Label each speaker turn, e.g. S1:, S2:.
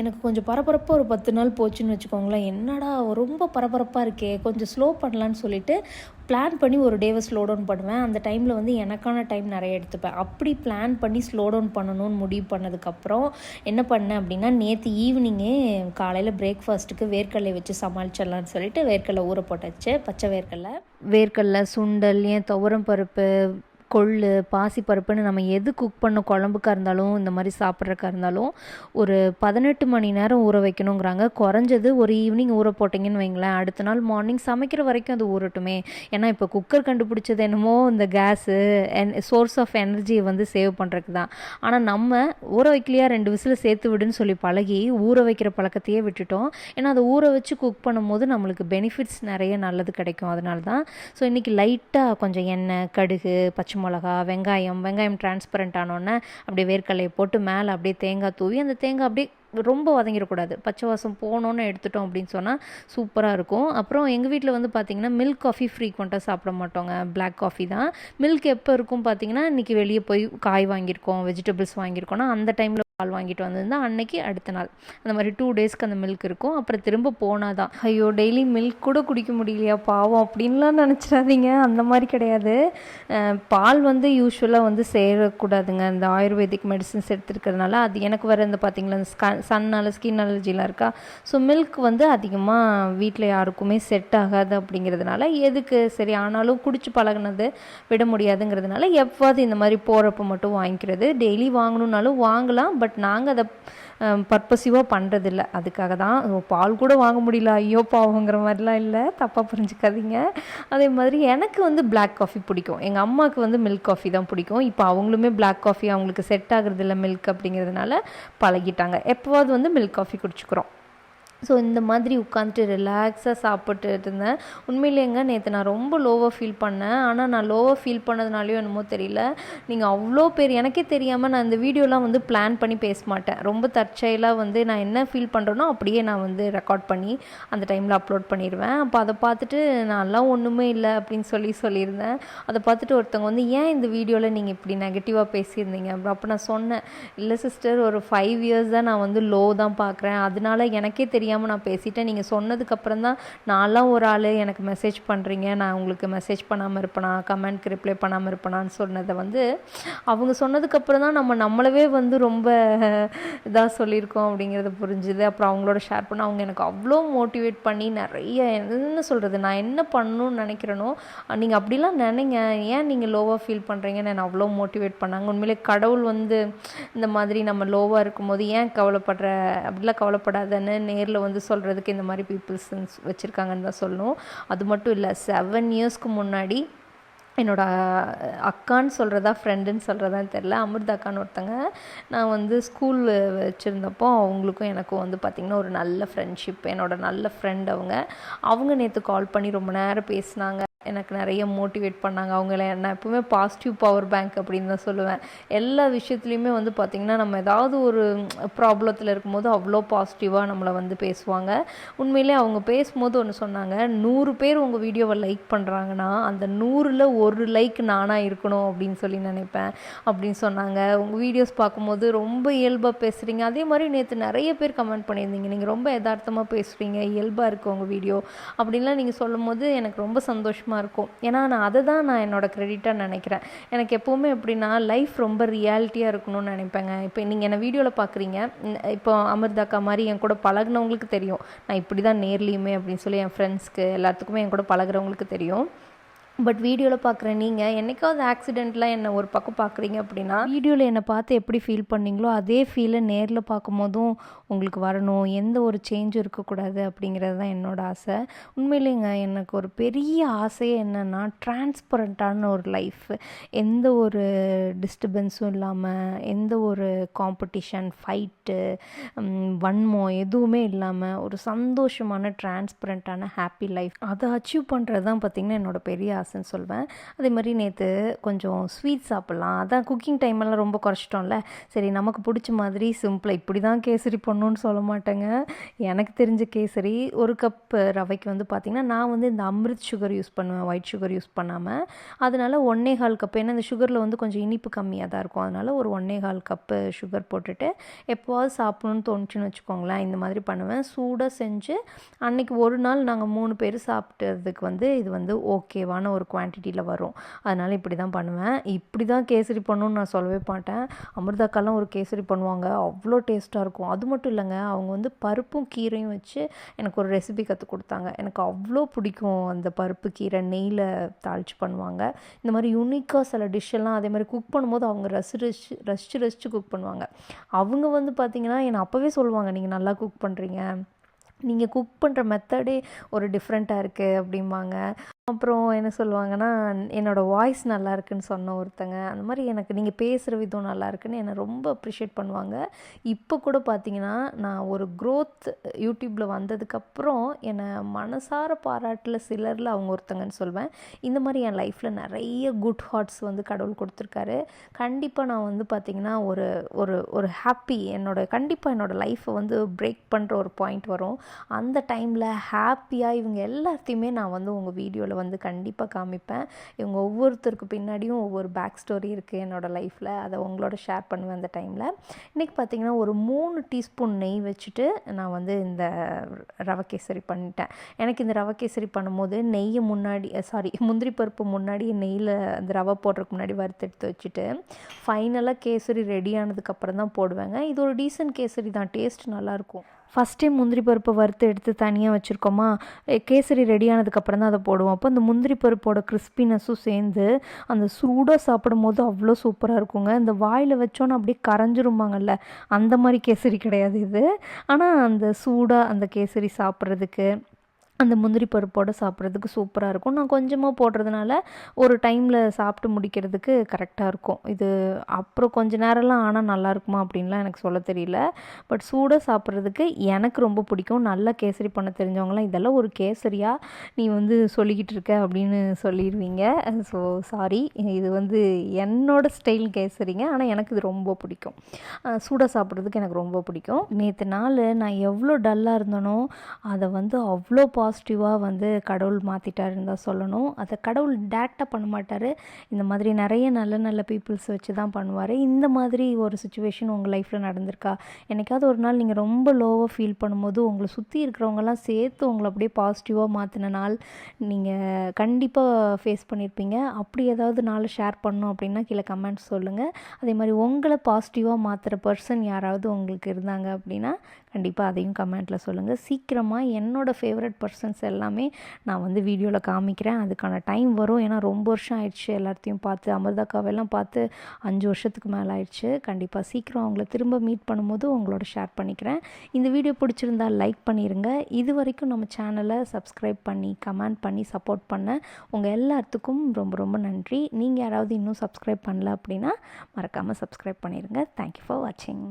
S1: எனக்கு கொஞ்சம் பரபரப்பாக ஒரு பத்து நாள் போச்சுன்னு வச்சுக்கோங்களேன். என்னடா ரொம்ப பரபரப்பாக இருக்கே. கொஞ்சம் ஸ்லோ பண்ணலான்னு சொல்லிட்டு பிளான் பண்ணி ஒரு டேவை ஸ்லோ டவுன் பண்ணுவேன். அந்த டைமில் வந்து எனக்கான டைம் நிறைய எடுத்துப்பேன். அப்படி பிளான் பண்ணி ஸ்லோ டவுன் பண்ணணும்னு முடிவு பண்ணதுக்கப்புறம் என்ன பண்ணேன் அப்படின்னா நேற்று ஈவினிங்கே காலையில் பிரேக்ஃபாஸ்ட்டுக்கு வேர்க்கடலை வச்சு சமாளிச்சிடலான்னு சொல்லிட்டு வேர்க்கடலை ஊற போட்டாச்சு பச்சை வேர்க்கடலை. வேர்க்கடலை சுண்டல் ஏன் துவரம் பருப்பு கொள்ளு பாசிப்பருப்புன்னு நம்ம எது குக் பண்ண குழம்புக்கா இருந்தாலும் இந்த மாதிரி சாப்பிட்றக்கா இருந்தாலும் ஒரு பதினெட்டு மணி நேரம் ஊற வைக்கணுங்கிறாங்க. குறைஞ்சது ஒரு ஈவினிங் ஊற போட்டிங்கன்னு வைங்களேன். அடுத்த நாள் மார்னிங் சமைக்கிற வரைக்கும் அது ஊறட்டுமே. ஏன்னா இப்போ குக்கர் கண்டுபிடிச்சது என்னமோ இந்த கேஸு சோர்ஸ் ஆஃப் எனர்ஜியை வந்து சேவ் பண்ணுறதுக்கு தான் ஆனால் நம்ம ஊற வைக்கலையா ரெண்டு விசில் சேர்த்து விடுன்னு சொல்லி பழகி ஊற வைக்கிற பழக்கத்தையே விட்டுட்டோம். ஏன்னா அதை ஊற வச்சு குக் பண்ணும்போது நம்மளுக்கு பெனிஃபிட்ஸ் நிறைய நல்லது கிடைக்கும். அதனால தான் ஸோ இன்றைக்கி லைட்டாக கொஞ்சம் எண்ணெய் கடுகு பச்சை மிளகா வெங்காயம் வெங்காயம் டிரான்ஸ்பரண்ட் ஆனோடனே அப்படியே வேர்க்கடலையை போட்டு மேலே அப்படியே தேங்காய் தூவி அந்த தேங்காய் அப்படியே ரொம்ப வதங்கிடக்கூடாது. பச்சை வாசம் போனோன்னு எடுத்துட்டோம் அப்படின்னு சொன்னால் சூப்பராக இருக்கும். அப்புறம் எங்கள் வீட்டில் வந்து பார்த்திங்கன்னா மில்க் காஃபி ஃப்ரீக்வெண்ட்டாக சாப்பிட மாட்டோங்க. பிளாக் காஃபி தான். மில்க் எப்போ இருக்கும் பார்த்தீங்கன்னா இன்றைக்கி வெளியே போய் காய் வாங்கியிருக்கோம் வெஜிடபிள்ஸ் வாங்கியிருக்கோம்னா அந்த டைமில் பால் வாங்கிட்டு வந்திருந்தா அன்னைக்கு அடுத்த நாள். அந்த மாதிரி டூ டேஸ்க்கு அந்த மில்க் இருக்கும். அப்புறம் திரும்ப போனால் தான் ஐயோ டெய்லி மில்க் கூட குடிக்க முடியலையா பாவம் அப்படின்லாம் நினச்சிடாதீங்க. அந்த மாதிரி கிடையாது. பால் வந்து யூஸ்வலாக வந்து சேரக்கூடாதுங்க. இந்த ஆயுர்வேதிக் மெடிசின்ஸ் எடுத்துருக்கிறதுனால அது எனக்கு வர இந்த பார்த்தீங்களா இந்த ஸ்க சன்னால் ஸ்கின் அலர்ஜிலாம் இருக்கா? ஸோ மில்க் வந்து அதிகமாக வீட்டில் யாருக்குமே செட் ஆகாது அப்படிங்கிறதுனால எதுக்கு? சரி ஆனாலும் குடிச்சு பழகுனது விட முடியாதுங்கிறதுனால எப்போது இந்த மாதிரி போகிறப்ப மட்டும் வாங்கிக்கிறது. டெய்லி வாங்கணுன்னாலும் வாங்கலாம். பட் நாங்கள் அதை பர்பஸிவாக பண்ணுறதில்ல அதுக்காக தான் பால் கூட வாங்க முடியல. ஐயோ பாவங்கிற மாதிரிலாம் இல்லை. தப்பாக புரிஞ்சுக்காதீங்க. அதே மாதிரி எனக்கு வந்து பிளாக் காஃபி பிடிக்கும். எங்கள் அம்மாவுக்கு வந்து மில்க் காஃபி தான் பிடிக்கும். இப்போ அவங்களுமே பிளாக் காஃபி அவங்களுக்கு செட் ஆகுறதில்ல மில்க் அப்படிங்கிறதுனால பழகிட்டாங்க. எப்போவாவது வந்து மில்க் காஃபி குடிச்சுக்கிறோம். ஸோ இந்த மாதிரி உட்காந்துட்டு ரிலாக்ஸாக சாப்பிட்டு இருந்தேன். உண்மையிலேங்க நேற்று நான் ரொம்ப லோவாக ஃபீல் பண்ணேன். ஆனால் நான் லோவாக ஃபீல் பண்ணதுனாலையும் என்னமோ தெரியல. நீங்கள் அவ்வளோ பேர் எனக்கே தெரியாமல் நான் இந்த வீடியோலாம் வந்து பிளான் பண்ணி பேச மாட்டேன். ரொம்ப தற்செயலாக வந்து நான் என்ன ஃபீல் பண்ணுறேனோ அப்படியே நான் வந்து ரெக்கார்ட் பண்ணி அந்த டைமில் அப்லோட் பண்ணிடுவேன் அப்போ அதை பார்த்துட்டு நான்லாம் ஒன்றுமே இல்லை அப்படின்னு சொல்லி சொல்லியிருந்தேன். அதை பார்த்துட்டு ஒருத்தவங்க வந்து ஏன் இந்த வீடியோவில் நீங்கள் இப்படி நெகட்டிவாக பேசியிருந்தீங்க? அப்போ நான் சொன்னேன் இல்லை சிஸ்டர் ஒரு ஃபைவ் இயர்ஸ் தான் நான் வந்து லோ தான் பார்க்குறேன். அதனால எனக்கே தெரியாமல் நான் பேசிட்டேன். நீங்கள் சொன்னதுக்கப்புறம் தான் நான்லாம் ஒரு ஆள் எனக்கு மெசேஜ் பண்ணுறீங்க நான் உங்களுக்கு மெசேஜ் பண்ணாமல் இருப்பேனா? கமெண்ட்க்கு ரிப்ளை பண்ணாமல் இருப்பேனான்னு சொன்னதை வந்து அவங்க சொன்னதுக்கப்புறம் தான் நம்ம நம்மளவே வந்து ரொம்ப இதாக சொல்லியிருக்கோம் அப்படிங்கிறது புரிஞ்சுது. அப்புறம் அவங்களோட ஷேர் பண்ண அவங்க எனக்கு அவ்வளோ மோட்டிவேட் பண்ணி நிறைய என்ன சொல்கிறது நான் என்ன பண்ணணும்னு நினைக்கிறேனோ நீங்கள் அப்படிலாம் நினைங்க. ஏன் நீங்கள் லோவாக ஃபீல் பண்ணுறீங்கன்னு என்னை அவ்வளோ மோட்டிவேட் பண்ணாங்க. உண்மையிலே கடவுள் வந்து இந்த மாதிரி நம்ம லோவாக இருக்கும்போது ஏன் கவலைப்படுற அப்படிலாம் கவலைப்படாதன்னு நேரில் வந்து சொல்கிறதுக்கு இந்த மாதிரி பீப்புள்ஸ் வச்சுருக்காங்கன்னு தான் சொல்லணும். அது மட்டும் இல்லை செவன் இயர்ஸ்க்கு முன்னாடி என்னோட அக்கான்னு சொல்கிறதா ஃப்ரெண்டுன்னு சொல்கிறதான்னு தெரில அமிர்தா அக்கான்னு ஒருத்தங்க நான் வந்து ஸ்கூல் வச்சுருந்தப்போ அவங்களுக்கும் எனக்கும் வந்து பார்த்திங்கன்னா ஒரு நல்ல ஃப்ரெண்ட்ஷிப் என்னோடய நல்ல ஃப்ரெண்ட் அவங்க. அவங்க நேற்று கால் பண்ணி ரொம்ப நேரம் பேசினாங்க. எனக்கு நிறைய மோட்டிவேட் பண்ணாங்க. அவங்கள நான் எப்பவுமே பாசிட்டிவ் பவர் பேங்க் அப்படின்னு தான் சொல்லுவேன். எல்லா விஷயத்துலையுமே வந்து பார்த்திங்கன்னா நம்ம ஏதாவது ஒரு ப்ராப்ளத்தில் இருக்கும்போது அவ்வளோ பாசிட்டிவாக நம்மளை வந்து பேசுவாங்க. உண்மையிலே அவங்க பேசும்போது ஒன்று சொன்னாங்க நூறு பேர் உங்கள் வீடியோவை லைக் பண்ணுறாங்கன்னா அந்த நூறில் ஒரு லைக் நானாக இருக்கணும் அப்படின்னு சொல்லி நினைப்பேன் அப்படின்னு சொன்னாங்க. உங்கள் வீடியோஸ் பார்க்கும்போது ரொம்ப இயல்பாக பேசுகிறீங்க அதே மாதிரி நேற்று நிறைய பேர் கமெண்ட் பண்ணியிருந்தீங்க. நீங்கள் ரொம்ப யதார்த்தமாக பேசுகிறீங்க இயல்பாக இருக்குது உங்கள் வீடியோ அப்படின்லாம் நீங்கள் சொல்லும்போது எனக்கு ரொம்ப சந்தோஷமாக இருக்கும். ஏன்னா நான் அதை தான் நான் என்னோட க்ரெடிட்டாக நினைக்கிறேன். எனக்கு எப்போவுமே எப்படின்னா லைஃப் ரொம்ப ரியாலிட்டியாக இருக்கணும்னு நினைப்பேங்க. இப்போ நீங்கள் என்னை வீடியோவில் பார்க்குறீங்க இப்போ அமிர்தாக்கா மாதிரி என் கூட பழகுனவங்களுக்கு தெரியும். நான் இப்படி தான் நேர்லேயுமே அப்படின்னு சொல்லி என் ஃப்ரெண்ட்ஸ்க்கு எல்லாத்துக்குமே என் கூட பழகுறவங்களுக்கு தெரியும். பட் வீடியோவில் பார்க்குற நீங்கள் என்னைக்காவது ஆக்சிடெண்ட்டில் என்னை ஒரு பக்கம் பார்க்குறீங்க அப்படின்னா வீடியோவில் என்னை பார்த்து எப்படி ஃபீல் பண்ணீங்களோ அதே ஃபீலை நேரில் பார்க்கும்போதும் உங்களுக்கு வரணும். எந்த ஒரு சேஞ்சும் இருக்கக்கூடாது அப்படிங்கிறது தான் என்னோட ஆசை. உண்மையிலேங்க எனக்கு ஒரு பெரிய ஆசையே என்னென்னா டிரான்ஸ்பரண்ட்டான ஒரு லைஃப் எந்த ஒரு டிஸ்டர்பன்ஸும் இல்லாமல் எந்த ஒரு காம்படிஷன் ஃபைட்டு வன்மம் எதுவுமே இல்லாமல் ஒரு சந்தோஷமான டிரான்ஸ்பரண்ட்டான ஹாப்பி லைஃப் அதை அச்சீவ் பண்ணுறது தான் பார்த்திங்கன்னா என்னோட பெரிய கிளாஸ்ன்னு சொல்வேன். அதே மாதிரி நேற்று கொஞ்சம் ஸ்வீட் சாப்பிட்லாம். அதான் குக்கிங் டைமெல்லாம் ரொம்ப குறைச்சிட்டோம்ல. சரி நமக்கு பிடிச்ச மாதிரி சிம்பிளாக இப்படி தான் கேசரி பண்ணணும்னு சொல்ல மாட்டேங்க. எனக்கு தெரிஞ்ச கேசரி ஒரு கப் ரவைக்கு வந்து பார்த்திங்கன்னா நான் வந்து இந்த அமிர்த் சுகர் யூஸ் பண்ணுவேன். ஒயிட் சுகர் யூஸ் பண்ணாமல் அதனால் ஒன்னே கால் கப் ஏன்னா இந்த சுகரில் வந்து கொஞ்சம் இனிப்பு கம்மியாக தான் இருக்கும். அதனால் ஒரு ஒன்னே கால் கப்பு சுகர் போட்டுட்டு எப்போவாது சாப்பிடணும்னு தோணுச்சுன்னு வச்சுக்கோங்களேன் இந்த மாதிரி பண்ணுவேன். சூடாக செஞ்சு அன்னைக்கு ஒரு நாள் நாங்கள் மூணு பேர் சாப்பிட்டதுக்கு வந்து இது வந்து ஓகேவான ஒரு குவான்டிட்டியில் வரும். அதனால் இப்படி தான் பண்ணுவேன். இப்படி தான் கேசரி பண்ணணும்னு நான் சொல்லவே மாட்டேன். அமிர்தாக்கெல்லாம் ஒரு கேசரி பண்ணுவாங்க. அவ்வளோ டேஸ்ட்டாக இருக்கும். அது மட்டும் இல்லைங்க. அவங்க வந்து பருப்பும் கீரையும் வச்சு எனக்கு ஒரு ரெசிபி கற்றுக் கொடுத்தாங்க. எனக்கு அவ்வளோ பிடிக்கும். அந்த பருப்பு கீரை நெய்யில் தாளிச்சு பண்ணுவாங்க. இந்த மாதிரி யூனிக்காக சில டிஷ்ஷெல்லாம் அதே மாதிரி குக் பண்ணும்போது அவங்க ரசி ரசிச்சு ரசித்து ரசித்து குக் பண்ணுவாங்க. அவங்க வந்து பார்த்திங்கன்னா என்னை அப்போவே சொல்லுவாங்க நீங்கள் நல்லா குக் பண்ணுறீங்க நீங்கள் குக் பண்ணுற மெத்தடே ஒரு டிஃப்ரெண்ட்டாக இருக்குது அப்படிம்பாங்க. அப்புறம் என்ன சொல்லுவாங்கன்னா என்னோடய வாய்ஸ் நல்லா இருக்குன்னு சொன்ன ஒருத்தங்க அந்த மாதிரி எனக்கு நீங்கள் பேசுகிற விதம் நல்லா இருக்குன்னு என்னை ரொம்ப அப்ரிஷியேட் பண்ணுவாங்க. இப்போ கூட பார்த்தீங்கன்னா நான் ஒரு க்ரோத் யூடியூப்பில் வந்ததுக்கப்புறம் என்னை மனசார பாராட்டில் சிலரில் அவங்க ஒருத்தங்கன்னு சொல்வேன். இந்த மாதிரி என் லைஃப்பில் நிறைய குட் ஹார்ட்ஸ் வந்து கடவுள் கொடுத்துருக்காரு. கண்டிப்பாக நான் வந்து பார்த்திங்கன்னா ஒரு ஒரு ஒரு ஹாப்பி என்னோட கண்டிப்பாக என்னோடய லைஃப்பை வந்து பிரேக் பண்ணுற ஒரு பாயிண்ட் வரும். அந்த டைமில் ஹாப்பியாக இவங்க எல்லாத்தையுமே நான் வந்து உங்கள் வீடியோவில் வந்து கண்டிப்பாக காமிப்பேன். இவங்க ஒவ்வொருத்தருக்கு பின்னாடியும் ஒவ்வொரு பேக் ஸ்டோரி இருக்குது என்னோடய லைஃப்பில் அதை உங்களோட ஷேர் பண்ணுவேன் அந்த டைமில் இன்றைக்கி பார்த்திங்கன்னா ஒரு மூணு டீஸ்பூன் நெய் வச்சுட்டு நான் வந்து இந்த ரவை கேசரி பண்ணிட்டேன். எனக்கு இந்த ரவை கேசரி பண்ணும்போது நெய்யை முன்னாடி சாரி முந்திரி பருப்பு முன்னாடி நெய்யில் அந்த ரவை போடுறதுக்கு முன்னாடி வறுத்தெடுத்து வச்சுட்டு ஃபைனலாக கேசரி ரெடி ஆனதுக்கப்புறம் தான் போடுவேங்க. இது ஒரு டீசன்ட் கேசரி தான். டேஸ்ட் நல்லாயிருக்கும் ஃபஸ்ட்டே முந்திரி பருப்பை வறுத்து எடுத்து தனியாக வச்சுருக்கோமா? கேசரி ரெடி ஆனதுக்கப்புறம் தான் அதை போடுவோம். அப்போ அந்த முந்திரி பருப்போட கிறிஸ்பினஸும் சேர்ந்து அந்த சூடாக சாப்பிடும் போது அவ்வளோ சூப்பராக இருக்குங்க. இந்த வாயில் வச்சோன்னா அப்படியே கரைஞ்சிரும்பாங்கல்ல? அந்த மாதிரி கேசரி கிடையாது இது. ஆனால் அந்த சூடாக அந்த கேசரி சாப்பிட்றதுக்கு அந்த முந்திரி பருப்போடு சாப்பிட்றதுக்கு சூப்பராக இருக்கும். நான் கொஞ்சமாக போடுறதுனால ஒரு டைமில் சாப்பிட்டு முடிக்கிறதுக்கு கரெக்டாக இருக்கும். இது அப்புறம் கொஞ்ச நேரம்லாம் ஆனால் நல்லா இருக்குமா அப்படின்லாம் எனக்கு சொல்ல தெரியல. பட் சூடாக சாப்பிட்றதுக்கு எனக்கு ரொம்ப பிடிக்கும். நல்லா கேசரி பண்ண தெரிஞ்சவங்களாம் இதெல்லாம் ஒரு கேசரியாக நீ வந்து சொல்லிக்கிட்டு இருக்க அப்படின்னு சொல்லிடுவீங்க. ஸோ சாரி இது வந்து என்னோட ஸ்டைல் கேசரிங்க. ஆனால் எனக்கு இது ரொம்ப பிடிக்கும். சூடாக சாப்பிட்றதுக்கு எனக்கு ரொம்ப பிடிக்கும். நேற்று நாள் நான் எவ்வளோ டல்லாக இருந்தனோ அதை வந்து அவ்வளோ பாஸ் பாசிட்டிவாக வந்து கடவுள் மாற்றிட்டாருன்னு தான் சொல்லணும். அதை கடவுள் டேரெக்டாக பண்ண மாட்டார். இந்த மாதிரி நிறைய நல்ல நல்ல பீப்புள்ஸ் வச்சு தான் பண்ணுவார். இந்த மாதிரி ஒரு சுச்சுவேஷன் உங்கள் லைஃப்பில் நடந்திருக்கா? என்னைக்காவது ஒரு நாள் நீங்கள் ரொம்ப லோவாக ஃபீல் பண்ணும்போது உங்களை சுற்றி இருக்கிறவங்கலாம் சேர்த்து உங்களை அப்படியே பாசிட்டிவாக மாற்றின நாள் நீங்கள் கண்டிப்பாக ஃபேஸ் பண்ணியிருப்பீங்க அப்படி ஏதாவது நாள் ஷேர் பண்ணணும் அப்படின்னா கீழே கமெண்ட்ஸ் சொல்லுங்கள் அதே மாதிரி உங்களை பாசிட்டிவாக மாற்றுற பர்சன் யாராவது உங்களுக்கு இருந்தாங்க அப்படின்னா கண்டிப்பாக அதையும் கமெண்ட்டில் சொல்லுங்கள் சீக்கிரமாக என்னோடய ஃபேவரட் பர்சன்ஸ் எல்லாமே நான் வந்து வீடியோவில் காமிக்கிறேன். அதுக்கான டைம் வரும். ஏன்னா ரொம்ப வருஷம் ஆயிடுச்சு எல்லாத்தையும் பார்த்து அமிர்தாக்காவெல்லாம் பார்த்து அஞ்சு வருஷத்துக்கு மேலே ஆயிடுச்சு. கண்டிப்பாக சீக்கிரம் அவங்கள திரும்ப மீட் பண்ணும்போது உங்களோட ஷேர் பண்ணிக்கிறேன். இந்த வீடியோ பிடிச்சிருந்தா லைக் பண்ணிடுங்க இது வரைக்கும் நம்ம சேனலை சப்ஸ்கிரைப் பண்ணி கமெண்ட் பண்ணி சப்போர்ட் பண்ண உங்கள் எல்லாத்துக்கும் ரொம்ப ரொம்ப நன்றி. நீங்கள் யாராவது இன்னும் சப்ஸ்கிரைப் பண்ணல அப்படின்னா மறக்காமல் சப்ஸ்கிரைப் பண்ணிடுங்க தேங்க்யூ ஃபார் வாட்சிங்